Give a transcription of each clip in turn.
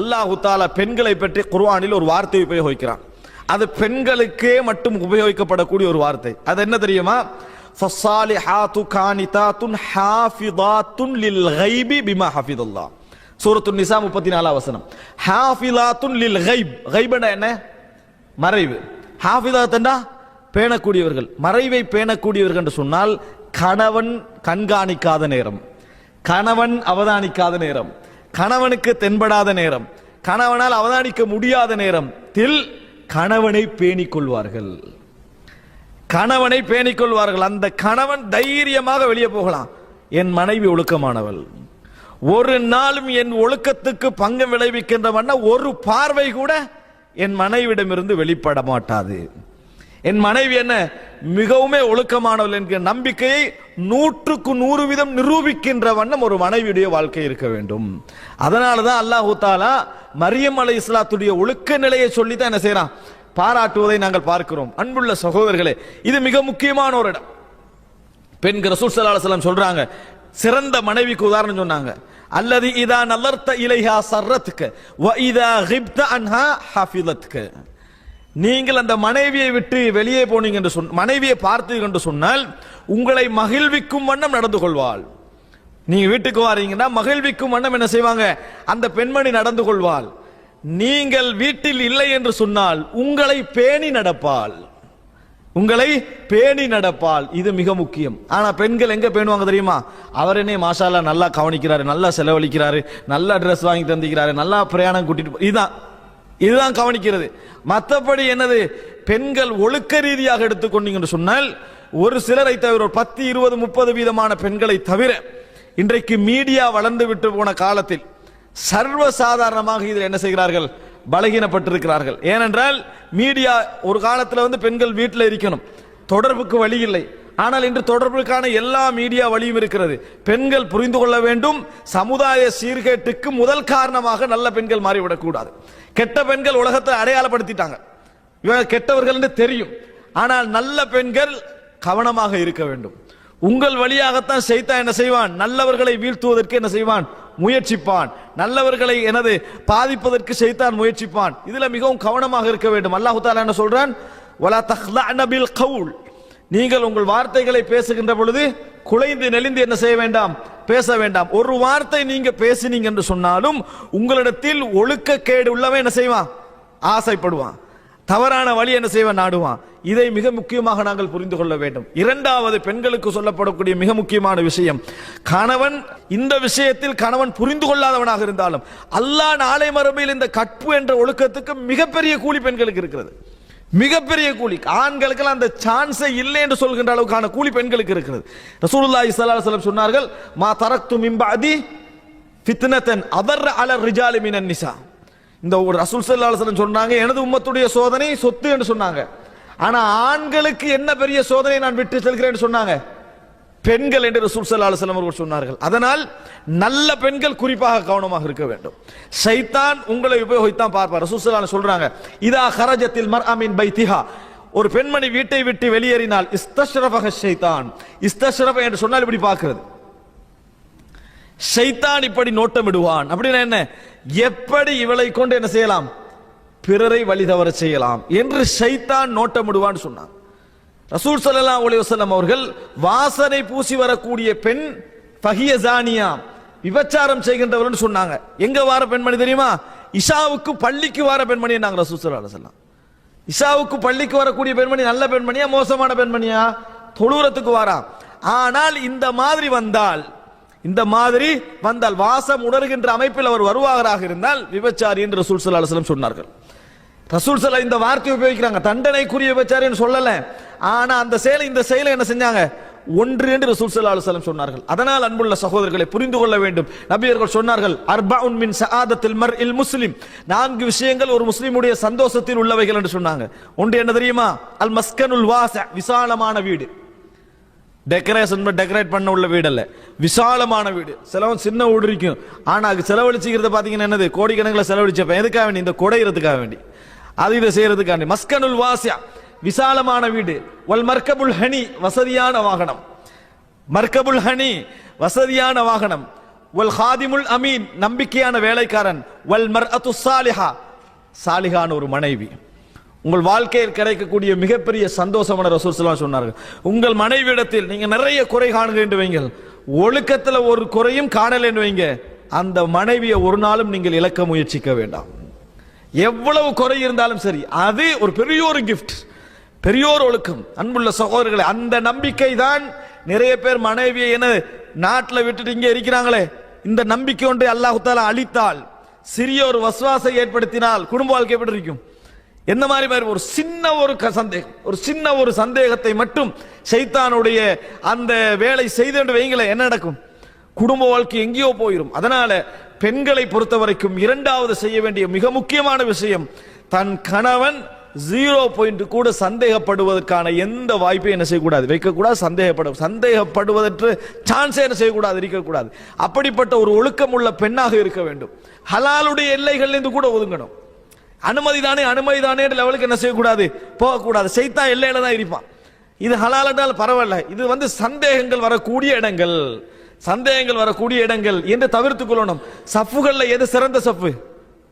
அல்லாஹு தாலா பெண்களை பற்றி குர்வானில் ஒரு வார்த்தை உபயோகிக்கிறான். அது பெண்களுக்கே மட்டும் உபயோகிக்கப்படக்கூடிய ஒரு வார்த்தை. அது என்ன தெரியுமா? ஃபஸ்ஸாலிஹாத்து கானிதாத்துன் ஹாஃபிதாத்துன் லில் கைபி பிமா ஹாஃபிதுல்லா சூரத்து நிசா முப்பத்தி நாலாம் வசனம். ஹாஃபிதாத்துன் லில் கைப் கைபன என்ன? மறைவு. ஹாஃபிதாத்தண்டா? பேணக்கூடியவர்கள். மறைவை பேணக்கூடியவர்கள் என்று சொன்னால் கணவன் கண்காணிக்காத நேரம். கணவன் அவதானிக்காத நேரம். கணவனுக்கு தென்படாத நேரம் கணவனால் அவதானிக்க முடியாத நேரம் தில் கணவனை பேணிக் கொள்வார்கள். கணவனை பேணிக் கொள்வார்கள். அந்த கணவன் தைரியமாக வெளியே போகலாம். என் மனைவி ஒழுக்கமானவள். ஒரு நாளும் என் ஒழுக்கத்துக்கு பங்கம் விளைவிக்கின்றவண்ண ஒரு பார்வை கூட என் மனைவிடமிருந்து வெளிப்பட மாட்டாது. என் மனைவி என்ன? மிகவுமே ஒழுக்கமானவள் என்கிற நம்பிக்கையை நூற்றுக்கு நூறு வீதம் நிரூபிக்கின்ற வண்ணம் ஒரு மனைவியுடைய வாழ்க்கை இருக்க வேண்டும். அதனால தான் அல்லாஹு தாலா மரியம் அலை இஸ்லாத்துடைய ஒழுக்க நிலையை சொல்லி தான் என்ன செய்யறான் பாராட்டுவதை நாங்கள் பார்க்கிறோம். அன்புள்ள சகோதரர்களே இது மிக முக்கியமான ஒரு இடம். பெண்கள் ரசூல் ஸல்லல்லாஹு சொல்றாங்க சிறந்த மனைவிக்கு உதாரணம் சொன்னாங்க. அல்லது இதா நல்லர்த்த இலைஹா சர்ரத்துக்கு வ இதா ஹிப்த அன்ஹா ஹாஃபிலத்துக்கு நீங்கள் அந்த மனைவியை விட்டு வெளியே போனீங்க என்று சொன்ன மனைவியை பார்த்தீர்கள் என்று சொன்னால் உங்களை மகிழ்விக்கும் வண்ணம் நடந்து கொள்வாள். நீங்க வீட்டுக்கு வாரீங்கன்னா மகிழ்விக்கும் வண்ணம் என்ன செய்வாங்க? அந்த பெண்மணி நடந்து கொள்வாள். நீங்கள் வீட்டில் இல்லை என்று சொன்னால் உங்களை பேணி நடப்பாள். உங்களை பேணி நடப்பால் இது மிக முக்கியம். ஆனா பெண்கள் எங்க பேணுவாங்க தெரியுமா? அவர் என்ன மாஷாலா நல்லா கவனிக்கிறாரு நல்லா செலவழிக்கிறாரு நல்லா ட்ரெஸ் வாங்கி தந்திக்கிறாரு நல்லா பிரயாணம் கூட்டிட்டு இதுதான். இதுதான் கவனிக்கிறது. மற்றபடி என்னது? பெண்கள் ஒழுக்க ரீதியாக எடுத்துக்கொண்டீங்கன்னு சொன்னால் ஒரு சிலரை தவிர ஒரு பத்து இருபது முப்பது வீதமான பெண்களை தவிர இன்றைக்கு மீடியா வளர்ந்து விட்டு போன காலத்தில் சர்வ சாதாரணமாக இதில் என்ன செய்கிறார்கள்? பலகீனப்பட்டிருக்கிறார்கள். ஏனென்றால் மீடியா ஒரு காலத்தில் வந்து பெண்கள் வீட்டில் இருக்கணும். தொடர்புக்கு வழி இல்லை. ஆனால் இன்று தொடர்புக்கான எல்லா மீடியா வழியும் இருக்கிறது. பெண்கள் புரிந்து கொள்ள வேண்டும். சமுதாய சீர்கேட்டுக்கு முதல் காரணமாக நல்ல பெண்கள் மாறிவிடக்கூடாது. கெட்ட பெண்கள் உலகத்தை அடையாளப்படுத்திட்டாங்க. இவங்க கெட்டவர்கள் என்று தெரியும். ஆனால் நல்ல பெண்கள் கவனமாக இருக்க வேண்டும். உங்கள் வழியாகத்தான் செய்தான் என்ன செய்வான்? நல்லவர்களை வீழ்த்துவதற்கு என்ன செய்வான்? முயற்சிப்பான். நல்லவர்களை எனது பாதிப்பதற்கு செய்தான் முயற்சிப்பான். இதுல மிகவும் கவனமாக இருக்க வேண்டும். அல்லாஹு தாலா என்ன சொல்றான்? வலா கவுல் நீங்கள் உங்கள் வார்த்தைகளை பேசுகின்ற பொழுது குலைந்து நெளிந்து என்ன செய்ய வேண்டாம்? பேச வேண்டாம். ஒரு வார்த்தை நீங்க பேசினீங்க என்று சொன்னாலும் உங்களிடத்தில் ஒழுக்கக்கேடு உள்ளவன் என்ன செய்வான்? ஆசைப்படுவான். தவறான வழி என்ன செய்வான்? நாடுவான். இதை மிக முக்கியமாக நாங்கள் புரிந்து கொள்ள வேண்டும். இரண்டாவது பெண்களுக்கு சொல்லப்படக்கூடிய மிக முக்கியமான விஷயம் கணவன் இந்த விஷயத்தில் கணவன் புரிந்து கொள்ளாதவனாக இருந்தாலும் அல்லாஹ் நாளை மரபில் இந்த கற்பு என்ற ஒழுக்கத்துக்கு மிகப்பெரிய கூலி பெண்களுக்கு இருக்கிறது. மிகப்பெரிய கூலி. ஆண்களுக்கெல்லாம் அந்த சான்ஸே இல்லை என்று சொல்கின்ற அளவுக்கான கூலி பெண்களுக்கு இருக்கிறது. ரசூலுல்லாஹி ஸல்லல்லாஹு அலைஹி சொன்னார்கள் மா தரக்து மிம்பாதி பஅதி ஃபித்னத்தன் அதர் அல ரிஜாலி மினன் நிசா. இந்த ஒரு ரசூல் ஸல்லல்லாஹு அலைஹி சொன்னாங்க எனது உம்மத்துடைய சோதனை சொத்து என்று சொன்னாங்க. ஆனா ஆண்களுக்கு என்ன பெரிய சோதனை நான் விட்டு செல்கிறேன் சொன்னாங்க? பெண்கள் என்று ரசூல் ஸல்லல்லாஹு அவர்கள் சொன்னார்கள். அதனால் நல்ல பெண்கள் குறிப்பாக கவனமாக இருக்க வேண்டும். ஷைத்தான் உங்களை உபயோகித்தான் பார்ப்பார். ரசூல் ஸல்லல்லாஹு சொல்றாங்க இதா ஹரஜத்தில் மர் அமீன் பைத்திஹா. ஒரு பெண்மணி வீட்டை விட்டு வெளியேறினால் இஸ்தஷ்ரஃபஹ ஷைத்தான். இஸ்தஷ்ரஃப என்று சொன்னால் இப்படி பார்க்கிறது. ஷைத்தான் இப்படி நோட்டமிடுவான். அப்படின்னா என்ன? எப்படி இவளை கொண்டு என்ன செய்யலாம்? பிறரை வழி தவற செய்யலாம். என்று ஷைத்தான் நோட்டமிடுவான்னு சொன்னான். ரசூல் சல்லா அலி வஸல்லம் அவர்கள் வாசனை பூசி வரக்கூடிய பெண் பகிய ஜானியா விபச்சாரம் செய்கின்றவர்னு சொன்னாங்க. எங்க வார பெண்மணி தெரியுமா? இஷாவுக்கு பள்ளிக்கு வார பெண்மணி நாங்க ரசூல் சல்லா அலைஹி இஷாவுக்கு பள்ளிக்கு வரக்கூடிய பெண்மணி நல்ல பெண்மணியா மோசமான பெண்மணியா? தொழுறத்துக்கு வாரா. ஆனால் இந்த மாதிரி வந்தால் இந்த மாதிரி வந்தால் வாசம் உணர்கின்ற அமைப்பில் அவர் வருவாராக இருந்தால் விபச்சாரி என்று ரசூல் சல்லா அலுவலம் சொன்னார்கள். ரசூல் சல்லா இந்த வார்த்தையை உபயோகிக்கிறாங்க. தண்டனைக்குரிய விபச்சாரின்னு சொல்லல. ஆனா அந்த செயலை இந்த செயலை என்ன செஞ்சாங்க? ஒன்று என்று ரசூல் சல்லா அலுவலம் சொன்னார்கள். அதனால் அன்புள்ள சகோதரர்களை புரிந்து கொள்ள வேண்டும். நபியர்கள் சொன்னார்கள் அர்பஉன் மின் சஆதத்தில் மர்இல் முஸ்லிம். நான்கு விஷயங்கள் ஒரு முஸ்லிமுடைய சந்தோஷத்தில் உள்ளவைகள் என்று சொன்னாங்க. ஒன்று என்ன தெரியுமா? அல் மஸ்கனுல் வாச விசாலமான வீடு. டெக்கரேஷன் டெக்கரேட் பண்ண உள்ள வீடு அல்ல விசாலமான வீடு. செலவன் சின்ன வீடு இருக்கும். ஆனால் அது செலவழிச்சுக்கிறத பார்த்தீங்கன்னா என்னது? கோடிக்கணக்கில் செலவழிச்சப்ப எதுக்காக வேண்டி? இந்த குடையிறதுக்காக வேண்டி. அது இதை செய்யறதுக்காண்டி. மஸ்கனுல் வாசியா விசாலமான வீடு. வல் மர்கபுல் ஹனி வசதியான வாகனம். மர்கபுல் ஹனி வசதியான வாகனம். வல் ஹாதிமுல் அமீன் நம்பிக்கையான வேலைக்காரன். வல் மர் அத்து சாலிஹா சாலிஹான ஒரு மனைவி. உங்கள் வாழ்க்கையில் கிடைக்கக்கூடிய மிகப்பெரிய சந்தோஷமான ரசூல் சொன்னார்கள். உங்கள் மனைவியிடத்தில் நீங்கள் நிறைய குறை காணுங்க என்று வைங்கள் ஒழுக்கத்தில் ஒரு குறையும் காணல என்று வைங்க அந்த மனைவியை ஒரு நாளும் நீங்கள் இழக்க முயற்சிக்க வேண்டாம். எவ்வளவு குறை இருந்தாலும் சரி அது ஒரு பெரிய ஒரு கிஃப்ட் பெரியோர் ஒழுக்கம் அன்புள்ள சகோதரர்களை அந்த நம்பிக்கை தான் நிறைய பேர் மனைவியை என்ன நாட்டில் விட்டுட்டு இங்கே இருக்கிறாங்களே இந்த நம்பிக்கை ஒன்றை அல்லாஹுத்தால அழித்தால் சிறிய ஒரு வசுவாசை ஏற்படுத்தினால் குடும்ப வாழ்க்கை எப்படி இருக்கும்? என்ன மாதிரி மாதிரி ஒரு சின்ன ஒரு க- சந்தேகம் ஒரு சின்ன ஒரு சந்தேகத்தை மட்டும் சைத்தானுடைய அந்த வேலை செய்து என்று வைங்களேன் என்ன நடக்கும்? குடும்ப வாழ்க்கை எங்கேயோ போயிடும் அதனால பெண்களை பொறுத்த வரைக்கும் இரண்டாவது செய்ய வேண்டிய மிக முக்கியமான விஷயம் தன் கணவன் ஜீரோ பாயிண்ட் கூட சந்தேகப்படுவதற்கான எந்த வாய்ப்பையும் என்ன செய்யக்கூடாது? வைக்கக்கூடாது சந்தேகப்பட சந்தேகப்படுவதற்கு சான்ஸே என்ன செய்யக்கூடாது? இருக்கக்கூடாது. அப்படிப்பட்ட ஒரு ஒழுக்கம் உள்ள பெண்ணாக இருக்க வேண்டும். ஹலாலுடைய எல்லைகள்லேருந்து கூட ஒதுங்கணும். அனுமதி தானே அனுமதி தானே லெவலுக்கு என்ன செய்யக்கூடாது? போகக்கூடாது. செய்தான் எல்லையில தான் இருப்பான். இது ஹலால் என்றால் பரவாயில்ல. இது வந்து சந்தேகங்கள் வரக்கூடிய இடங்கள். சந்தேகங்கள் வரக்கூடிய இடங்கள் என்று தவிர்த்து கொள்ளணும். சஃப்புகளில் எது சிறந்த சஃப்பு?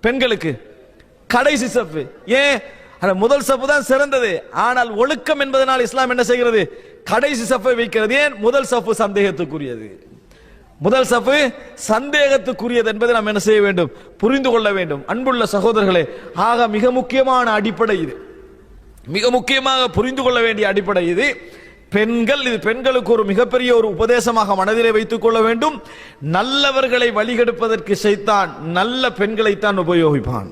பெண்களுக்கு. கடைசி சஃப்பு. ஏன்? முதல் சப்பு தான் சிறந்தது. ஆனால் ஒழுக்கம் என்பதனால் இஸ்லாம் என்ன செய்கிறது? கடைசி சப்பை வைக்கிறது. ஏன்? முதல் சப்பு சந்தேகத்துக்குரியது. முதல் சப்பு சந்தேகத்துக்குரியது என்பதை நாம் என்ன செய்ய வேண்டும்? புரிந்து கொள்ள வேண்டும். அன்புள்ள சகோதரர்களே ஆக மிக முக்கியமான அடிப்படை இது. மிக முக்கியமாக புரிந்து கொள்ள வேண்டிய அடிப்படை இது. பெண்கள் இது பெண்களுக்கு ஒரு மிகப்பெரிய ஒரு உபதேசமாக மனதிலே வைத்துக் கொள்ள வேண்டும். நல்லவர்களை வழிகெடுப்பதற்கு செய்தான் நல்ல பெண்களைத்தான் உபயோகிப்பான்.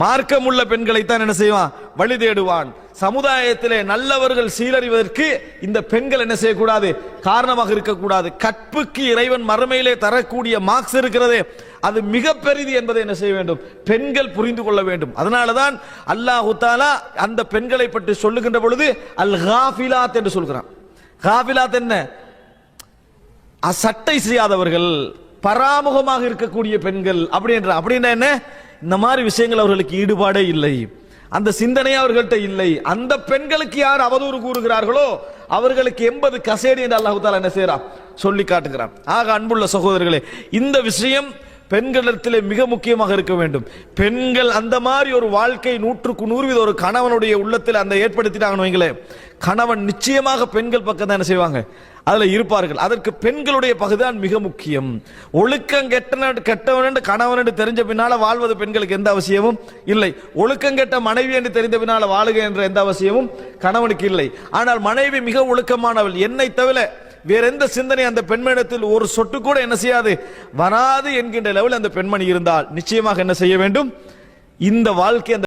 மார்க்கமுள்ள பெண்களைத்தான் என்ன செய்வான்? வழி தேடுவான். சமுதாயத்திலே நல்லவர்கள் சீரறிவதற்கு இந்த பெண்கள் என்ன செய்யக்கூடாது? காரணமாக இருக்கக்கூடாது. கற்புக்கு இறைவன் மறுமையிலே தரக்கூடிய மார்க்ஸ் இருக்கிறதே. அது மிக பெரிது என்பதை என்ன செய்ய வேண்டும்? பெண்கள் புரிந்து கொள்ள வேண்டும். அதனாலதான் அல்லாஹு தாலா அந்த பெண்களை பற்றி சொல்லுகின்ற பொழுது அல் ஹாஃபிலாத் என்று சொல்கிறான். ஹாஃபிலாத் என்ன? சட்டை செய்யாதவர்கள் பராமுகமாக இருக்கக்கூடிய பெண்கள் அப்படின்ற அப்படின்னா என்ன? இந்த மாதிரி விஷயங்கள் அவர்களுக்கு ஈடுபாடே இல்லை. அந்த சிந்தனை அவர்கள்ட்ட இல்லை. அந்த பெண்களுக்கு யார் அவதூறு கூறுகிறார்களோ அவர்களுக்கு எண்பது கசேடி என்று அல்லாஹு தாலா என்ன செய்யறான்? சொல்லி காட்டுகிறான். ஆக அன்புள்ள சகோதரர்களே இந்த விஷயம் பெண்களிடத்திலே மிக முக்கியமாக இருக்க வேண்டும். பெண்கள் அந்த மாதிரி ஒரு வாழ்க்கை நூற்றுக்கு நூறு வித ஒரு கணவனுடைய உள்ளத்தில் அந்த ஏற்படுத்திட்டாங்கன்னு வைங்களேன் கணவன் நிச்சயமாக பெண்கள் பக்கம் தான் என்ன செய்வாங்க? அதில் இருப்பார்கள். அதற்கு பெண்களுடைய பகுதிதான் மிக முக்கியம். ஒழுக்கம் கெட்ட கெட்டவன் என்று கணவன் என்று தெரிஞ்ச பின்னால் வாழ்வது பெண்களுக்கு எந்த அவசியமும் இல்லை. ஒழுக்கம் கெட்ட மனைவி என்று தெரிந்த பின்னால் வாழுக என்ற எந்த அவசியமும் கணவனுக்கு இல்லை. ஆனால் மனைவி மிக ஒழுக்கமானவள். என்னை தவிர வேற எந்த சிந்தனை அந்த பெண்மணிடத்தில் ஒரு சொட்டு கூட என்ன செய்யாது? வராது என்கின்ற லெவல் அந்த பெண்மணி இருந்தால் நிச்சயமாக என்ன செய்ய வேண்டும்? இந்த வாழ்க்கை அந்த